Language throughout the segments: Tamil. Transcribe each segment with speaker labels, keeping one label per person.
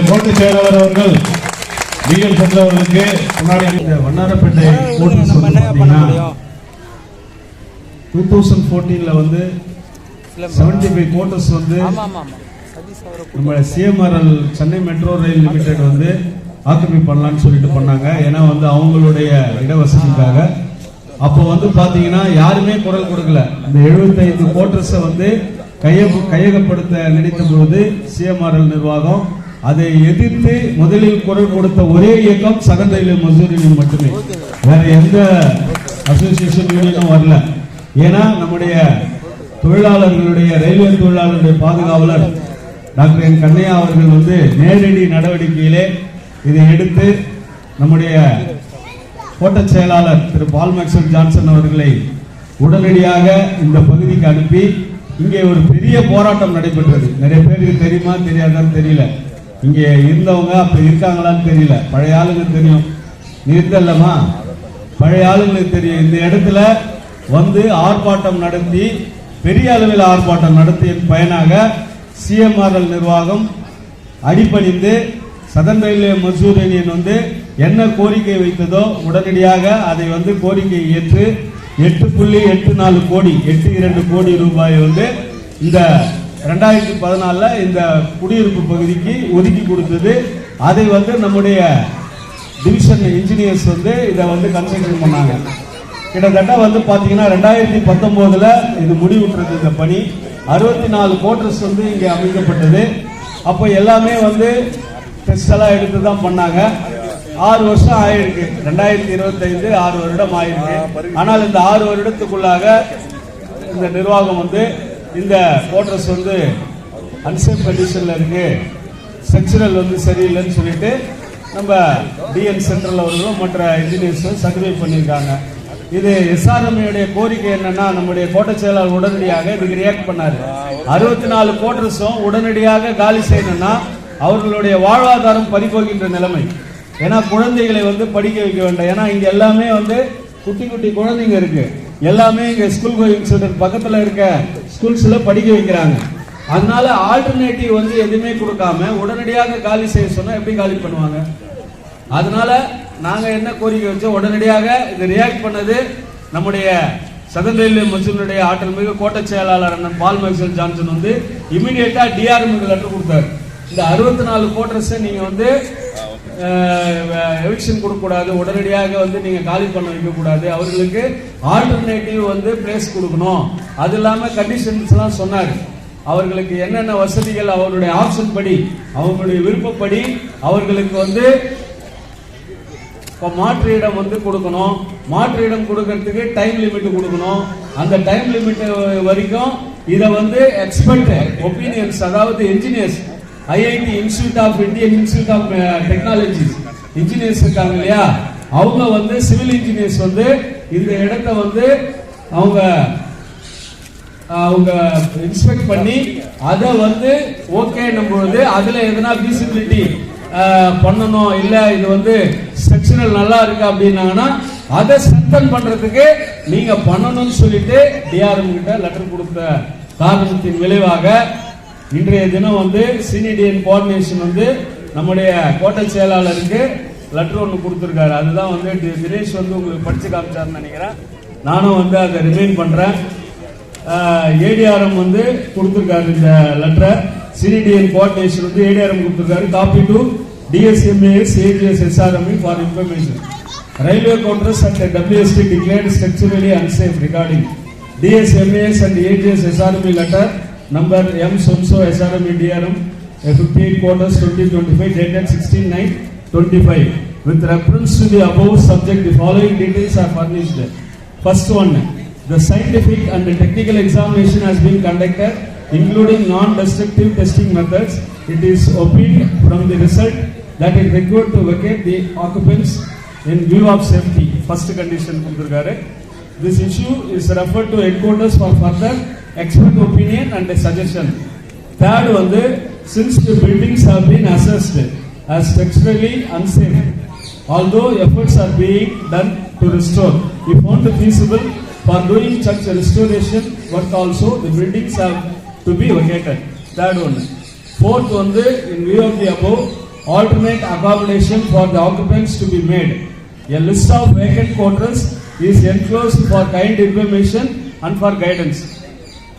Speaker 1: என்னுடைய கோட்டை செயலாளர் அவர்கள் பிஎல் சந்திர அவர்களுக்கு முன்னாடி இந்த வண்ணாரப்பேட்டை வந்து பார்த்தீங்கன்னா டூ தௌசண்ட் ஃபோர்டீனில் வந்து செவன்டி ஃபைவ் கோட்டர்ஸ் வந்து நம்ம CMRL Chennai metro rail limited வந்து ஆக்கிரமி பண்ணலாம்னு சொல்லிட்டு பண்ணாங்க. ஏன்னா வந்து அவங்களுடைய இடவசதிக்காக. அப்போ வந்து பாத்தீங்கன்னா யாருமே குரல் கொடுக்கல. இந்த 75 கோட்டர்ஸை வந்து கைய கையகப்படுத்த நினைத்த போது சிஎம்ஆர்எல் நிர்வாகம் அதை எதிர்த்து முதலில் குரல் கொடுத்த ஒரே இயக்கம் சகன் ரயில்வே மசூர் யூனியன் மட்டுமே. வேற எந்த அசோசியேஷன் யூனியனும் வரல. ஏன்னா நம்முடைய தொழிலாளர்களுடைய ரயில்வே தொழிலாளர்களுடைய பாதுகாவலர் டாக்டர் என் கண்ணையா அவர்கள் வந்து நேரடி நடவடிக்கையிலே இதை எடுத்து நம்முடைய கோட்ட செயலாளர் திரு பால் மேக்சல் ஜான்சன் அவர்களை உடனடியாக இந்த பகுதிக்கு அனுப்பி இங்கே ஒரு பெரிய போராட்டம் நடைபெற்றது. நிறைய பேருக்கு தெரியுமா தெரியாதான்னு தெரியல. இங்கே இருந்தவங்க அப்படி இருக்காங்களான்னு தெரியல. பழைய ஆளுங்க தெரியும். நீ பழைய ஆளுங்களுக்கு தெரியும். இந்த இடத்துல வந்து ஆர்ப்பாட்டம் நடத்தி பெரிய அளவில் ஆர்ப்பாட்டம் நடத்திய பயனாக சிஎம்ஆர்எல் நிர்வாகம் அடிபணிந்து சதன் ரயில்வே மசூர் யூனியன் வந்து என்ன கோரிக்கை வைத்ததோ உடனடியாக அதை வந்து கோரிக்கை ஏற்று எட்டு புள்ளி எட்டு நாலு கோடி எட்டு இரண்டு கோடி ரூபாய் வந்து இந்த ரெண்டாயிரத்தி பதினாலில் இந்த குடியிருப்பு பகுதிக்கு ஒதுக்கி கொடுத்தது. அதை வந்து நம்முடைய டிவிஷன் இன்ஜினியர்ஸ் வந்து இதை வந்து கன்ஸ்ட்ரக்ஷன் பண்ணாங்க. கிட்டத்தட்ட வந்து பார்த்தீங்கன்னா ரெண்டாயிரத்தி பத்தொம்போதில் இது முடிவுற்றது இந்த பணி. அறுபத்தி நாலு கோட்டர்ஸ் வந்து இங்கே அமைக்கப்பட்டது. அப்போ எல்லாமே வந்து டெஸ்ட் எல்லாம் எடுத்து தான் பண்ணாங்க. ஆறு வருஷம் ஆயிருக்கு. ரெண்டாயிரத்தி இருபத்தைந்து ஆறு வருடம் ஆயிருக்கு. ஆனால் இந்த ஆறு வருடத்துக்குள்ளாக இந்த நிர்வாகம் வந்து இந்த கோட்டர்ஸ் வந்து அன்சேஃப் கண்டிஷன்ல இருக்கு. ஸ்ட்ரக்சரல் வந்து சரியில்லைன்னு சொல்லிட்டு நம்ம டிஎன் சென்ட்ரல் அவர்களும் மற்ற இன்ஜினியர்ஸும் சர்வே பண்ணியிருக்காங்க. இது எஸ்ஆர்எம்ஐயுடைய கோரிக்கை என்னன்னா நம்முடைய கோட்டை செயலாளர் உடனடியாக இதுக்கு ரியாக்ட் பண்ணாரு. அறுபத்தி நாலு கோட்டர்ஸும் உடனடியாக காலி செய்யணும்னா அவர்களுடைய வாழ்வாதாரம் பறிபோகின்ற நிலைமை. ஏன்னா குழந்தைகளை வந்து படிக்க வைக்க வேண்டாம். ஏன்னா இங்க எல்லாமே வந்து குட்டி குட்டி குழந்தைங்க இருக்கு. எல்லாமே இங்க ஸ்கூல் கோயிங் சென்டர் பக்கத்துல இருக்க ஸ்கூல்ஸில் படிக்க வைக்கிறாங்க. அதனால ஆல்டர்னேட்டிவ் வந்து எதுவுமே கொடுக்காம உடனடியாக காலி செய்ய சொன்னால் எப்படி காலி பண்ணுவாங்க? அதனால நாங்கள் என்ன கோரிக்கை வச்சோம்? உடனடியாக இது ரியாக்ட் பண்ணது நம்முடைய சதன் ரயில்வே மசூனுடைய ஆற்றல் மிகு கோட்டை செயலாளர் அண்ணன் பால் மைசல் ஜான்சன் வந்து இமீடியட்டாக டிஆர்எம்க்கு லெட்டர் கொடுத்தாரு. இந்த அறுபத்தி நாலு கோட்டர்ஸை நீங்கள் வந்து எவிக்ஷன் கொடுக்கக்கூடாது. உடனடியாக வந்து நீங்கள் காலி பண்ண வைக்கக்கூடாது. அவர்களுக்கு ஆல்டர்னேட்டிவ் வந்து பிளேஸ் கொடுக்கணும். அது இல்லாமல் கண்டிஷன்ஸ்லாம் சொன்னார். அவர்களுக்கு என்னென்ன வசதிகள் அவருடைய ஆப்ஷன் படி அவங்களுடைய விருப்பப்படி அவர்களுக்கு வந்து இப்போ மாற்று இடம் வந்து கொடுக்கணும். மாற்று இடம் கொடுக்கறதுக்கு டைம் லிமிட் கொடுக்கணும். அந்த டைம் லிமிட் வரைக்கும் இதை வந்து எக்ஸ்பர்ட் ஒப்பீனியன்ஸ் அதாவது engineers IIT institute of Indian institute of technologies engineers இருக்காங்க இல்லையா? அவங்க வந்து சிவில் இன்ஜினியர்ஸ் வந்து இந்த இடத்த வந்து அவங்க அவங்க இன்ஸ்பெக்ட் பண்ணி அதை வந்து ஓகே பொழுது அதுல எதனா ஃபீசிபிலிட்டி பண்ணணும் இல்ல இது வந்து செக்ஷனல் நல்லா இருக்கு அப்படின்னாங்கன்னா அதை ஸ்ட்ரென்தன் பண்றதுக்கு நீங்க பண்ணணும்னு சொல்லிட்டு டிஆர்எம் கிட்ட லெட்டர் கொடுத்த காரணத்தின் விளைவாக இன்றைய தினம் வந்து சினிடிஎன் கோஆர்டினேஷன் வந்து நம்முடைய கோட்டை செயலாளருக்கு லெட்டர் ஒன்று கொடுத்துருக்காரு. அதுதான் வந்து தினேஷ் வந்து உங்களுக்கு படித்து காமிச்சாருன்னு நினைக்கிறேன். நானும் வந்து அதை ரிமைன் பண்ணுறேன் ஏடிஆர்எம் வந்து கொடுத்துருக்காரு இந்த லெட்டரை சினிடிஎன் கோஆர்டினேஷன் வந்து ஏடிஆர்எம் கொடுத்துருக்காரு. Copy to DSMAS AGS SRME for information railway counters and WST declared structurally unsafe regarding DSMAS and AGS SRME letter number M SOMSO SRM EDRM 58 quarters 2025 dated 16 9 25 with reference to the above subject the following details are furnished first one the scientific and the technical examination has been conducted including non-destructive testing methods it is opined from the result that it required to vacate the occupants in view of safety first condition this issue is referred to headquarters for further expert opinion and a suggestion Third வந்து since the buildings have been assessed as structurally unsafe, although efforts are being done to restore, if found feasible for doing such a restoration work also, the buildings have to be vacated. Third one. Fourth வந்து in view of the above, alternate accommodation for the occupants to be made. A list of vacant quarters is enclosed for kind information and for guidance.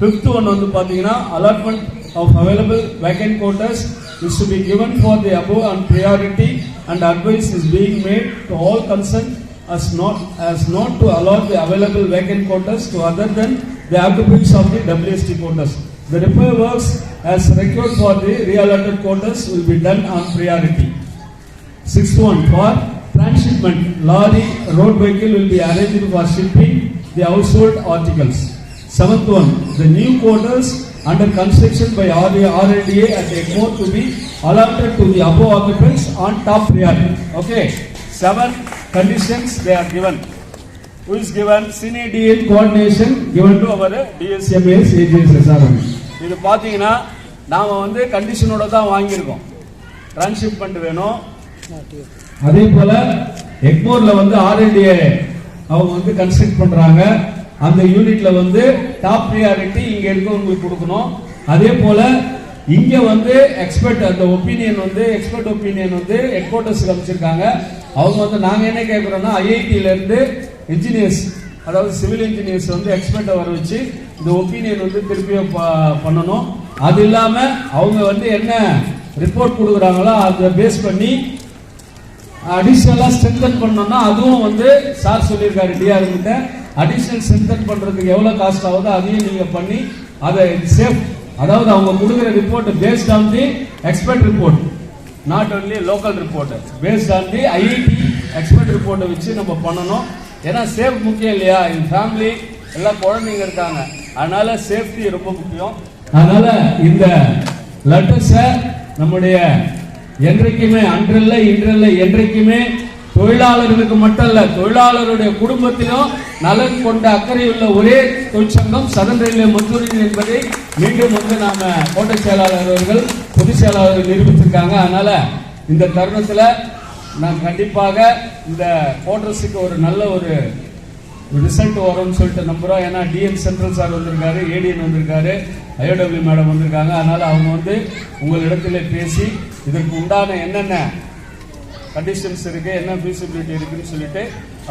Speaker 1: Fifth one வந்து பாத்தீங்கன்னா allotment of available vacant quarters is to be given for the above and priority and advice is being made to all concerned as not as not to allot the available vacant quarters to other than the occupants of the WST quarters. The repair works as required for the reallocated quarters will be done on priority. Sixth one, for transshipment, lorry, road vehicle will be arranged for shipping the household articles. Seventh one, the new quarters under construction by RDA at Egmore to be allotted to the above occupants on top priority. Okay, seven conditions they are given. Who is given? Senior DL coordination given to our DSMAs, AGSSRM. இது பார்த்தீங்கன்னா நாம வந்து கண்டிஷனோட தான் வாங்கியிருக்கோம் டிரான்ஸ்ஷிப்மெண்ட் வேணும் அதே போல எக்மோர்ல வந்து ஆர்என்டிஏ அவங்க வந்து கன்ஸ்ட்ரக்ட் பண்றாங்க அந்த யூனிட்ல வந்து டாப் ப்ரியாரிட்டி இங்க இருக்கவங்களுக்கு கொடுக்கணும். அதே போல இங்க வந்து எக்ஸ்பர்ட் அந்த ஒப்பீனியன் வந்து எக்ஸ்பர்ட் ஒப்பீனியன் வந்து ஹெட் குவார்ட்டர்ஸ்க்கு அமைச்சிருக்காங்க அவங்க வந்து நாங்க என்ன கேட்கறோம்னா ஐஐடியில இருந்து இன்ஜினியர்ஸ் அதாவது சிவில் இன்ஜினியர்ஸ் வந்து எக்ஸ்பர்ட்டை வர வச்சு இந்த ஒப்பீனியன் வந்து திருப்பியும் ப- பண்ணணும். அது இல்லாம அவங்க வந்து என்ன ரிப்போர்ட் கொடுக்குறாங்களோ அதை பேஸ் பண்ணி அடிஷ்னலாக ஸ்ட்ரென்தன் பண்ணோம்னா அதுவும் வந்து சார் சொல்லியிருக்காரு டிஆர் கிட்ட. அடிஷனல் ஸ்ட்ரென்தன் பண்றதுக்கு எவ்வளவு காஸ்ட் ஆகுதோ அதையும் நீங்க பண்ணி அதை சேஃப் அதாவது அவங்க கொடுக்குற report based on the expert report not only local report based on the IIT expert ரிப்போர்ட்டை வச்சு நம்ம பண்ணணும். ஏன்னா சேஃப் முக்கியம் இல்லையா? என் ஃபேமிலி எல்லாம் குழந்தைங்க இருக்காங்க. அதனால சேஃப்டி ரொம்ப முக்கியம். அதனால இந்த லெட்டர்ஸை நம்முடைய என்றைக்குமே அன்றல்ல இன்றல்ல என்றைக்குமே தொழிலாளர்களுக்கு மட்டும் தொழிலாளருடைய குடும்பத்திலும் நலன் கொண்ட அக்கறையுள்ள ஒரே தொழிற்சங்கம் சதன் ரயில்வே என்பதை மீண்டும் வந்து நாம கோட்டை செயலாளர் அவர்கள் பொதுச் செயலாளர்கள் நிரூபித்திருக்காங்க அதனால இந்த தருணத்துல நான் கண்டிப்பாக இந்த கோட்டர்ஸுக்கு ஒரு நல்ல ஒரு ரிசல்ட் வரும்னு சொல்லிட்டு நம்புறோம். ஏன்னா டிஎம் சென்ட்ரல் சார் வந்திருக்காரு ஏடிஎன் வந்திருக்காரு ஐஓடபிள்யூ மேடம் வந்திருக்காங்க. அதனால அவங்க வந்து உங்களிடத்துல பேசி இதற்கு உண்டான என்னென்ன கண்டிஷன்ஸ் இருக்கு என்ன ஃபீசிபிலிட்டி இருக்குன்னு சொல்லிட்டு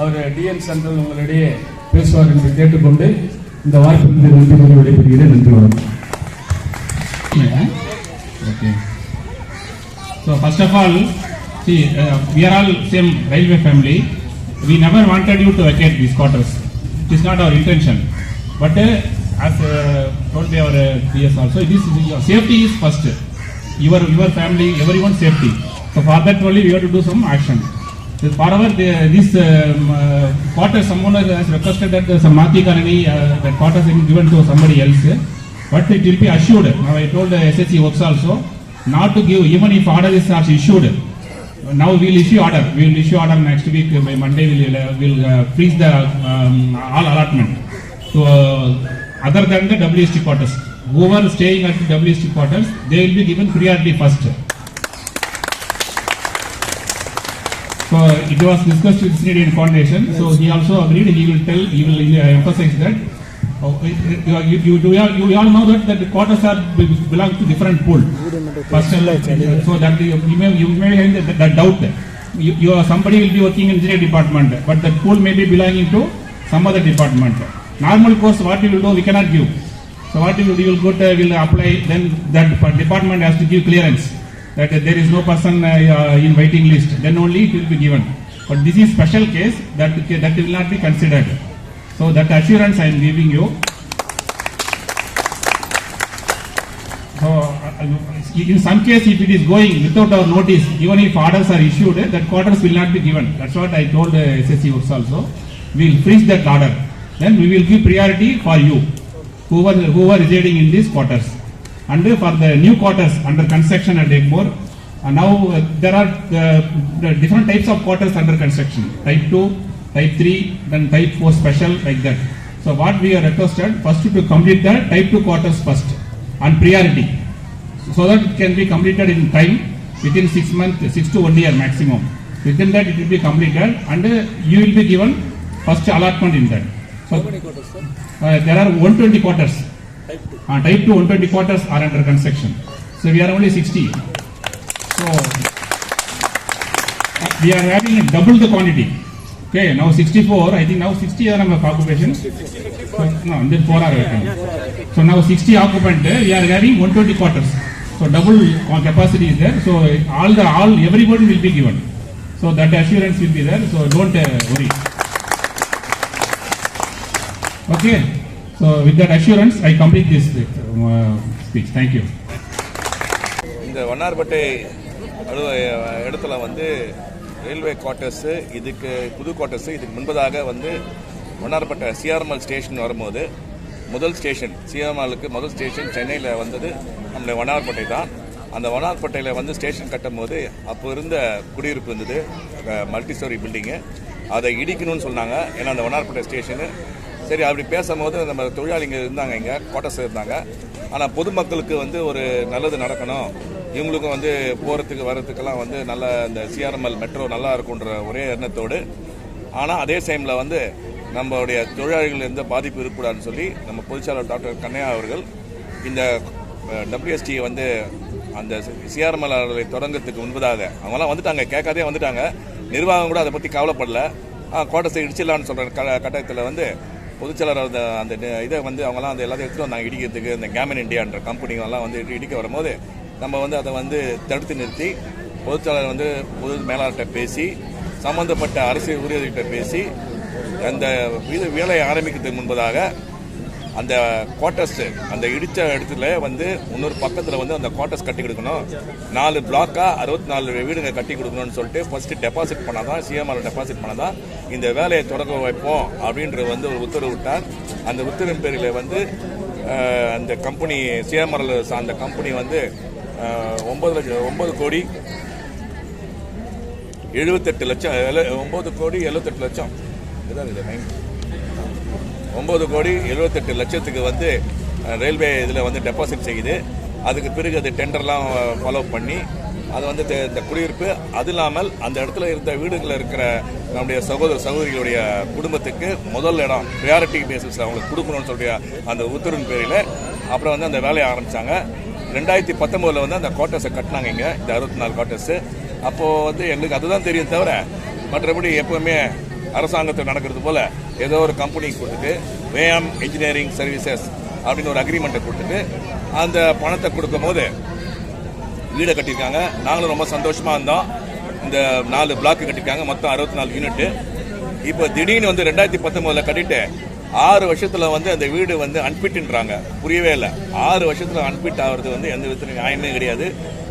Speaker 1: அவர் டிஎம் சென்ட்ரல் உங்களிடையே பேசுவார் என்று கேட்டுக்கொண்டு இந்த வாய்ப்பு நன்றி கூறி விடைபெறுகிறேன் நன்றி வணக்கம்
Speaker 2: Okay. So first of all, see, uh, we are all same railway family. We never wanted you to vacate these quarters. It is not our intention. But uh, as uh, told by our uh, PS also, this is your safety is first. Your So for that only we have to do some action. So However, the, this um, uh, quarters, someone has requested that uh, some Mati Karani, uh, that quarters is given to somebody else. But it will be assured. Now I told the SSC works also not to give even if order is also issued. Now we will issue order. We will issue order next week by Monday. We will uh, will uh, freeze the um, all allotment. So uh, other than the WST quarters, whoever staying at the WST quarters, they will be given priority first. So it was discussed with Canadian Foundation. So he also agreed. He will tell. He will uh, emphasize that. Oh, you, you, you, you, all- you all know that, that the quarters are belong to different pool. Uh, so that you, you may you may have that, that doubt. You, you are, somebody will be working in engineering department, but that pool may be belonging to some other department. Normal course, what you will do, we cannot give. So what you will do, you will go to, will apply, then that department has to give clearance that there is no person uh, uh, in waiting list, then only it will be given. But this is special case that that will not be considered. So that assurance I am giving you. So uh, in some case, if it is going without our notice, even if orders are issued, that quarters will not be given. That's what I told the SSC also. We will freeze that order. Then we will give priority for you, who are residing in these quarters. And for the new quarters under construction at Egmore, uh, now uh, there are uh, the different types of quarters under construction. Type 2, type 3, then type 4 special like that. So what we are requested, first to complete the type 2 quarters first on priority. So that it can be completed in time within 6 months, 6 to 1 year maximum. Within that it will be completed and uh, you will be given first allotment in that. So uh, there are 120 quarters. Uh, type 2 120 quarters are under construction. So we are only 60. So we are having double the quantity. Okay, now 64, I think now 60 are of occupation. So, no, then 4 are vacant. So now 60 occupant, uh, we are having 120 quarters. So double capacity is there, so all the, all, everybody will be given. So that assurance will be there, so don't uh, worry. Okay, so with that assurance, I complete this uh, speech. Thank you.
Speaker 3: இந்த வண்ணார்பேட்டை இடத்துல வந்து ரயில்வே குவார்ட்டர்ஸு இதுக்கு புது குவார்ட்டர்ஸு இதுக்கு முன்பதாக வந்து வண்ணார்பேட்டை சிஆர்மல் ஸ்டேஷன் வரும்போது முதல் ஸ்டேஷன் சிஆர்எம்எலுக்கு முதல் ஸ்டேஷன் சென்னையில் வந்தது நம்முடைய வண்ணார்பேட்டை தான் அந்த வண்ணார்பேட்டையில் வந்து ஸ்டேஷன் கட்டும்போது அப்போ இருந்த குடியிருப்பு இருந்தது மல்டி ஸ்டோரி பில்டிங்கு அதை இடிக்கணும்னு சொன்னாங்க ஏன்னா அந்த வண்ணார்பேட்டை ஸ்டேஷனு சரி அப்படி பேசும்போது நம்ம தொழிலாளிங்க இருந்தாங்க இங்கே கோட்டஸ் இருந்தாங்க. ஆனால் பொதுமக்களுக்கு வந்து ஒரு நல்லது நடக்கணும். இவங்களுக்கும் வந்து போகிறதுக்கு வர்றதுக்கெல்லாம் வந்து நல்ல இந்த சிஆர்எம்எல் மெட்ரோ நல்லா இருக்குன்ற ஒரே எண்ணத்தோடு. ஆனால் அதே டைமில் வந்து நம்மளுடைய தொழிலாளிகள் எந்த பாதிப்பு இருக்கக்கூடாதுன்னு சொல்லி நம்ம பொதுச்செயலாளர் டாக்டர் கண்ணையா அவர்கள் இந்த டபிள்யூஎஸ்டியை வந்து அந்த சிஆர்எம்எல் அவர்களை தொடங்குறதுக்கு முன்பதாக அவங்களாம் வந்துட்டாங்க கேட்காதே வந்துட்டாங்க. நிர்வாகம் கூட அதை பற்றி கவலைப்படல. கோட்டத்தை இடிச்சிடலான்னு சொல்கிற க கட்டத்தில் வந்து பொதுச்செயலாளர் அந்த அந்த இதை வந்து அவங்கலாம் அந்த எல்லாத்தையும் எடுத்துகிட்டு வந்தாங்க இடிக்கிறதுக்கு இந்த கேமன் இண்டியான்ற கம்பெனிகள்லாம் வந்து இடிக்க வரும்போது நம்ம வந்து அதை வந்து தடுத்து நிறுத்தி பொதுச்செயலாளர் வந்து பொது மேலாளர்கிட்ட பேசி சம்பந்தப்பட்ட அரசு ஊழியர்கிட்ட பேசி அந்த இது வேலையை ஆரம்பிக்கிறதுக்கு முன்பதாக அந்த குவார்ட்டர்ஸ் அந்த இடிச்ச இடத்துல வந்து இன்னொரு பக்கத்தில் வந்து அந்த குவார்ட்டர்ஸ் கட்டி கொடுக்கணும். நாலு பிளாக்கா அறுபத்தி நாலு வீடுங்க கட்டி கொடுக்கணும்னு சொல்லிட்டு ஃபர்ஸ்ட் டெபாசிட் பண்ணாதான் சிஎம்ஆர் டெபாசிட் பண்ணாதான் இந்த வேலையை தொடங்க வைப்போம் அப்படின்ற வந்து ஒரு உத்தரவு விட்டார். அந்த உத்தரவின் பேரில் வந்து அந்த கம்பெனி சிஎம்ஆர் சார்ந்த கம்பெனி வந்து ஒம்பது ஒன்பது லட்சம் ஒன்பது கோடி எழுபத்தெட்டு லட்சம் எழு- ஒன்பது கோடி எழுபத்தெட்டு லட்சம். இதான் இது நைன் ஒம்பது கோடி எழுபத்தெட்டு லட்சத்துக்கு வந்து ரயில்வே இதில் வந்து டெபாசிட் செய்யுது. அதுக்கு பிறகு அது டெண்டர்லாம் ஃபாலோ பண்ணி அது வந்து இந்த குடியிருப்பு அது இல்லாமல் அந்த இடத்துல இருந்த வீடுகளில் இருக்கிற நம்முடைய சகோதர சகோதரிகளுடைய குடும்பத்துக்கு முதல் இடம் ப்ரியாரிட்டி பேசிஸ் அவங்களுக்கு கொடுக்கணும்னு சொல்லிய அந்த உத்தரவின் பேரில் அப்புறம் வந்து அந்த வேலையை ஆரம்பித்தாங்க ரெண்டாயிரத்தி பத்தொம்போதில் வந்து அந்த குவார்ட்டர்ஸை கட்டினாங்க இங்கே இந்த அறுபத்தி நாலு குவார்ட்டர்ஸு அப்போது வந்து எங்களுக்கு அதுதான் தெரியும் தவிர மற்றபடி எப்பவுமே அரசாங்கத்தில் நடக்கிறது போல ஏதோ ஒரு கம்பெனிக்கு கொடுத்துட்டு வேம் இன்ஜினியரிங் சர்வீசஸ் அப்படின்னு ஒரு அக்ரிமெண்ட்டை கொடுத்துட்டு அந்த பணத்தை கொடுக்கும் போது வீடை கட்டியிருக்காங்க. நாங்களும் ரொம்ப சந்தோஷமாக இருந்தோம். இந்த நாலு பிளாக் கட்டியிருக்காங்க. மொத்தம் அறுபத்தி நாலு யூனிட்டு இப்போ திடீர்னு வந்து ரெண்டாயிரத்தி பத்தொம்போதில் கட்டிட்டு ஆறு வருஷத்தில் வந்து அந்த வீடு வந்து அன்பிட்டுன்றாங்க புரியவே இல்லை. ஆறு வருஷத்தில் அன்பிட் ஆகிறது வந்து எந்த விதத்துல நியாயமே கிடையாது.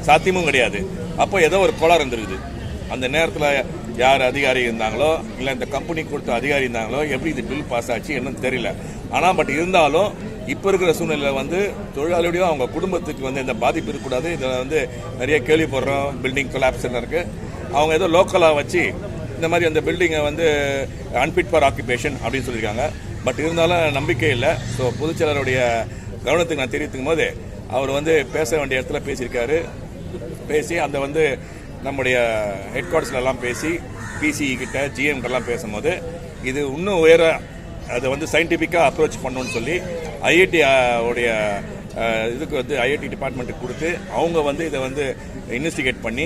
Speaker 3: சாத்தியமும் கிடையாது. அப்போ ஏதோ ஒரு கோளாறு இருந்திருக்குது. அந்த நேரத்தில் யார் அதிகாரி இருந்தாங்களோ இல்லை இந்த கம்பெனி கொடுத்த அதிகாரி இருந்தாங்களோ எப்படி இது பில் பாஸ் ஆச்சு என்னன்னு தெரியல. ஆனால் பட் இருந்தாலும் இப்போ இருக்கிற சூழ்நிலையில் வந்து தொழிலாளியோடையும் அவங்க குடும்பத்துக்கு வந்து இந்த பாதிப்பு இருக்கக்கூடாது. இதில் வந்து நிறைய கேள்விப்படுறோம். பில்டிங் கொலாப்ஸ் இருக்குது அவங்க ஏதோ லோக்கலாக வச்சு இந்த மாதிரி அந்த பில்டிங்கை வந்து அன்பிட் ஃபார் ஆக்குபேஷன் அப்படின்னு சொல்லியிருக்காங்க. பட் இருந்தாலும் நம்பிக்கை இல்லை. ஸோ பொதுச்செயலருடைய கவனத்துக்கு நான் தெரிவித்துக்கும் போது அவர் வந்து பேச வேண்டிய இடத்துல பேசியிருக்காரு. பேசி அந்த வந்து நம்முடைய ஹெட் குவார்டர்ஸ்லாம் பேசி பிசிஇ கிட்ட ஜிஎம் பேசும்போது இது இன்னும் உயர அதை வந்து சயின்டிஃபிக்காக அப்ரோச் பண்ணணும்னு சொல்லி ஐஐடி உடைய இதுக்கு வந்து ஐஐடி டிபார்ட்மெண்ட்டுக்கு கொடுத்து அவங்க வந்து இதை வந்து இன்வெஸ்டிகேட் பண்ணி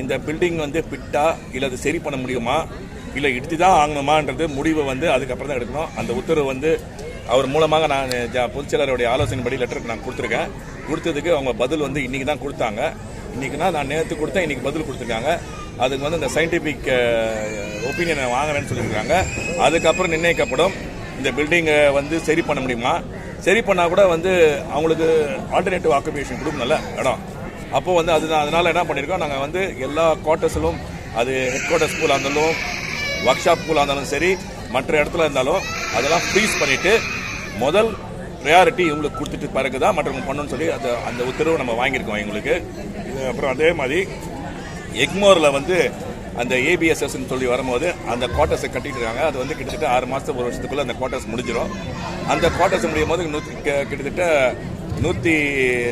Speaker 3: இந்த பில்டிங் வந்து பிட்டா இல்லை அது சரி பண்ண முடியுமா இல்லை இடித்து தான் ஆகணுமான்றது முடிவை வந்து அதுக்கப்புறம் தான் எடுக்கணும். அந்த உத்தரவு வந்து அவர் மூலமாக நான் பொதுச்செயலருடைய ஆலோசனைப்படி லெட்டருக்கு நான் கொடுத்துருக்கேன். கொடுத்ததுக்கு அவங்க பதில் வந்து இன்றைக்கி தான் கொடுத்தாங்க. இன்றைக்குனா நான் நேற்று கொடுத்தேன் இன்றைக்கி பதில் கொடுத்துருக்காங்க. அதுக்கு வந்து இந்த சயின்டிஃபிக் ஒப்பீனியனை வாங்குறேன்னு சொல்லியிருக்காங்க. அதுக்கப்புறம் நிர்ணயிக்கப்படும். இந்த பில்டிங்கை வந்து சரி பண்ண முடியுமா? சரி பண்ணால் கூட வந்து அவங்களுக்கு ஆல்டர்னேட்டிவ் ஆக்குபேஷன் கொடுக்கணும்ல இடம். அப்போது வந்து அது அதனால் என்ன பண்ணியிருக்கோம் நாங்கள் வந்து எல்லா குவார்ட்டர்ஸிலும் அது ஹெட் குவார்ட்டர் ஸ்கூலாக இருந்தாலும் ஒர்க் ஷாப் ஸ்கூலாக இருந்தாலும் சரி மற்ற இடத்துல இருந்தாலும் அதெல்லாம் ஃப்ரீஸ் பண்ணிவிட்டு முதல் ப்ரையாரிட்டி இவங்களுக்கு கொடுத்துட்டு பிறகு தான் மற்றவங்க பண்ணணும்னு சொல்லி அந்த அந்த உத்தரவு நம்ம வாங்கியிருக்கோம் எங்களுக்கு இது அப்புறம் அதே மாதிரி எக்மோரில் வந்து அந்த ஏபிஎஸ்எஸ்ன்னு சொல்லி வரும்போது அந்த குவார்ட்டர்ஸை கட்டிட்டு இருக்காங்க அது வந்து கிட்டத்தட்ட ஆறு மாதம் ஒரு வருஷத்துக்குள்ளே அந்த குவார்ட்டர்ஸ் முடிஞ்சிடும் அந்த குவார்ட்டர்ஸ் முடியும் போது நூற்றி கிட்டத்தட்ட நூற்றி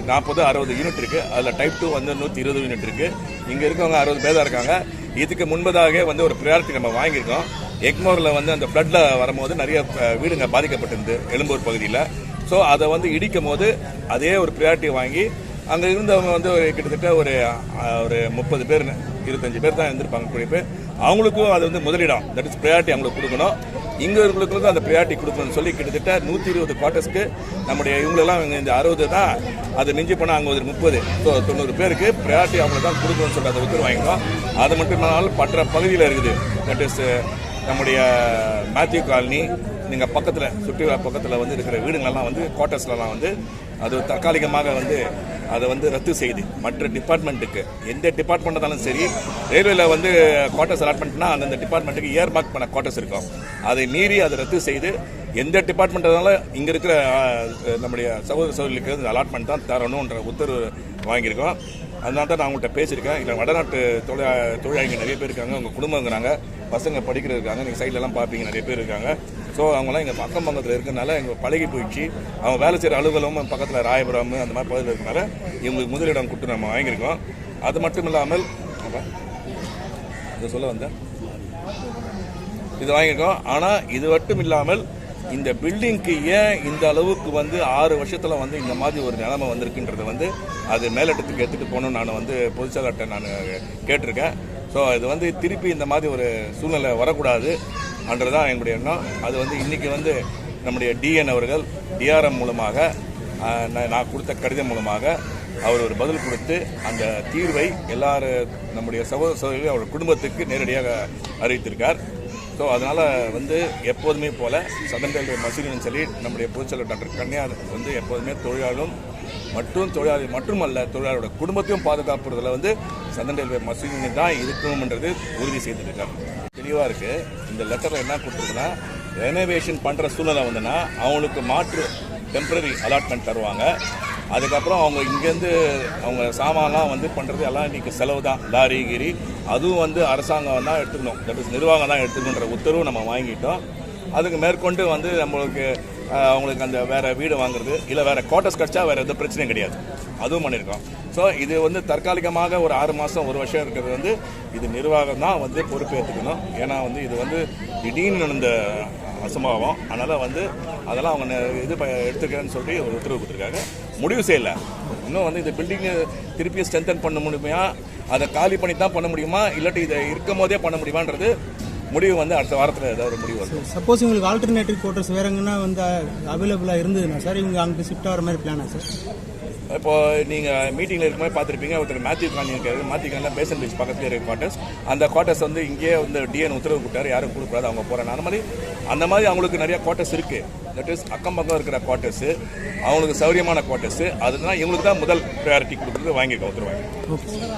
Speaker 3: நாற்பது அறுபது யூனிட் இருக்குது அதில் டைப் டூ வந்து நூற்றி இருபது யூனிட் இருக்குது இங்கே இருக்கவங்க அறுபது பேர் தான் இருக்காங்க. இதுக்கு முன்பதாக வந்து ஒரு ப்ரையாரிட்டி நம்ம வாங்கியிருக்கோம். எக்மோரில் வந்து அந்த ஃப்ளட்டில் வரும்போது நிறைய வீடுங்க பாதிக்கப்பட்டிருந்து எழும்பூர் பகுதியில். ஸோ அதை வந்து இடிக்கும் போது அதே ஒரு ப்ரையாரிட்டி வாங்கி அங்கே இருந்தவங்க வந்து ஒரு கிட்டத்தட்ட ஒரு ஒரு முப்பது பேர் இருபத்தஞ்சு பேர் தான் இருந்திருப்பாங்க குறிப்பு அவங்களுக்கும் அது வந்து முதலிடம். தட் இஸ் ப்ரையாரிட்டி அவங்களுக்கு கொடுக்கணும். இங்கே இருக்கிறவங்களுக்கும் அந்த ப்ரையாரிட்டி கொடுக்கணும்னு சொல்லி கிட்டத்தட்ட நூற்றி இருபது குவார்ட்டர்ஸ்க்கு நம்முடைய இவங்களெல்லாம் இந்த அறுபது தான். அது மிஞ்சி போனால் அங்கே ஒரு முப்பது ஸோ தொண்ணூறு பேருக்கு ப்ரையாரிட்டி அவங்களுக்கு தான் கொடுக்கணும்னு சொல்லிட்டு அதை உத்தரவு வாங்கிக்கணும் அது மட்டும் இல்லாமல் பற்ற பகுதியில் இருக்குது. தட் இஸ் நம்முடைய மேத்யூ காலனி நீங்கள் பக்கத்தில் சுற்றி பக்கத்தில் வந்து இருக்கிற வீடுங்களெல்லாம் வந்து குவார்ட்டர்ஸ்லலாம் வந்து அது தற்காலிகமாக வந்து அதை வந்து ரத்து செய்து மற்ற டிபார்ட்மெண்ட்டுக்கு எந்த டிபார்ட்மெண்ட் இருந்தாலும் சரி ரயில்வேல வந்து குவார்ட்டர்ஸ் அலாட்மெண்ட்னா அந்தந்த டிபார்ட்மெண்ட்டுக்கு இயர் மார்க் பண்ண குவார்ட்டர்ஸ் இருக்கும். அதை மீறி அதை ரத்து செய்து எந்த டிபார்ட்மெண்ட் இருந்தாலும் இங்கே இருக்கிற நம்முடைய சகோதர சகோதரிகளுக்கு இந்த அலாட்மெண்ட் தான் தரணுன்ற உத்தரவு வாங்கியிருக்கோம். அதனால தான் நான் உங்கள்கிட்ட பேசியிருக்கேன். இல்லை வடநாட்டு தொழிலா தொழிலாளிகள் நிறைய பேர் இருக்காங்க. உங்கள் குடும்பம் இருக்கிறாங்க பசங்க படிக்கிறது இருக்காங்க. நீங்கள் சைட்லலாம் பார்ப்பீங்க. நிறைய பேர் இருக்காங்க. ஸோ அவங்களாம் எங்கள் பக்கம் பக்கத்தில் இருக்கிறனால எங்கள் பழகி போயிடுச்சு. அவங்க வேலை செய்கிற அலுவலகம் பக்கத்தில் ராயபுரம் அந்த மாதிரி பகுதியில் இருக்கிறனால இவங்களுக்கு முதலிடம் கொடுத்து நம்ம வாங்கியிருக்கோம். அது மட்டும் இல்லாமல் இதை சொல்ல வந்தேன் இது வாங்கியிருக்கோம். ஆனால் இது மட்டும் இல்லாமல் இந்த பில்டிங்க்கு ஏன் இந்த அளவுக்கு வந்து ஆறு வருஷத்தில் வந்து இந்த மாதிரி ஒரு நிலைமை வந்திருக்குன்றது வந்து அது மேலிடத்துக்கு எடுத்துகிட்டு போகணும்னு நான் வந்து பொதுச்செயலாளர்கிட்ட நான் கேட்டிருக்கேன். ஸோ இது வந்து திருப்பி இந்த மாதிரி ஒரு சூழ்நிலை வரக்கூடாது தான் என்னுடைய எண்ணம். அது வந்து இன்றைக்கி வந்து நம்முடைய டிஎன் அவர்கள் டிஆர்எம் மூலமாக நான் நான் கொடுத்த கடிதம் மூலமாக அவர் ஒரு பதில் கொடுத்து அந்த தீர்வை எல்லாரும் நம்முடைய சகோதர சகோதரிகள் அவர் குடும்பத்துக்கு நேரடியாக அறிவித்திருக்கார். ஸோ அதனால் வந்து எப்போதுமே போல் சதன் ரயில்வே மசூதியும் சரி நம்முடைய பொதுச்செயலர் டாக்டர் கன்யா வந்து எப்போதுமே தொழிலாளரும் மற்றும் தொழிலாளி மட்டுமல்ல தொழிலாளியோட குடும்பத்தையும் பாதுகாப்புறதுல வந்து சந்தன் ரயில்வே மசூதி தான் இருக்கணும்ன்றது உறுதி செய்திருக்கார். தெளிவாக இருக்குது இந்த லெட்டரில் என்ன கொடுத்துருக்குன்னா ரெனோவேஷன் பண்ணுற சூழ்நிலை வந்துன்னா அவங்களுக்கு மாற்று டெம்பரரி அலாட்மெண்ட் தருவாங்க. அதுக்கப்புறம் அவங்க இங்கேருந்து அவங்க சாமான்லாம் வந்து பண்ணுறது எல்லாம் இன்றைக்கி செலவு தான். லாரி கிரி அதுவும் வந்து அரசாங்கம் தான் எடுத்துக்கணும். தட் இஸ் நிர்வாகம் தான் எடுத்துக்கணுன்ற உத்தரவு நம்ம வாங்கிட்டோம். அதுக்கு மேற்கொண்டு வந்து நம்மளுக்கு அவங்களுக்கு அந்த வேற வீடு வாங்குறது இல்லை வேறு குவார்ட்டர்ஸ் கிடச்சா வேறு எந்த பிரச்சனையும் கிடையாது. அதுவும் பண்ணியிருக்கோம் ஸோ இது வந்து தற்காலிகமாக ஒரு ஆறு மாதம் ஒரு வருஷம் இருக்கிறது வந்து இது நிர்வாகம் தான் வந்து பொறுப்பேற்றுக்கணும் ஏன்னா வந்து இது வந்து திடீர்னு நடந்த அசம்பாவம். அதனால் வந்து அதெல்லாம் அவங்க இது ப- எடுத்துக்கிறேன்னு சொல்லி ஒரு உத்தரவு கொடுத்துருக்காங்க. முடிவு செய்யலை. இன்னும் வந்து இந்த பில்டிங்கை திருப்பியும் ஸ்ட்ரென்தன் பண்ண முடியுமா? அதை காலி பண்ணி தான் பண்ண முடியுமா? இல்லாட்டி இதை இருக்கும் போதே பண்ண முடியுமான்றது முடிவு வந்து அடுத்த வாரத்தில் ஏதாவது ஒரு முடிவு வரும்
Speaker 4: சப்போஸ் உங்களுக்கு ஆல்டர்னேட்டிவ் குவார்ட்டர்ஸ் வேற எங்கன்னா வந்து அவைலபிளாக இருந்ததுன்னா சார் இவங்க அங்கே ஷிஃப்ட் ஆகிற மாதிரி பிளானா சார்
Speaker 3: இப்போ நீங்கள் மீட்டிங்கில் இருக்கும்போது பார்த்துருப்பீங்க ஒருத்தர் மேத்யூ காலனி இருக்காரு. மேத்யூ காலனியில் பேசன் பீச் பக்கத்துலேயே இருக்க குவார்ட்டர்ஸ் அந்த குவார்ட்டர்ஸ் வந்து இங்கேயே வந்து டிஎன் உத்தரவு கொடுத்தாரு யாரும் கொடுக்கூடாது அவங்க போகிறாங்க அந்த மாதிரி அந்த மாதிரி அவங்களுக்கு நிறைய குவார்ட்டர்ஸ் இருக்குது தட் இஸ் அக்கம் பக்கம் இருக்கிற குவார்ட்டர்ஸு அவங்களுக்கு சௌரியமான குவார்ட்டர்ஸு அதுதான் இவங்களுக்கு தான் முதல் ப்ரையாரிட்டி கொடுக்குறது வாங்கியிருக்கோம் உத்தரவு வாங்கி
Speaker 4: ஓகே சார்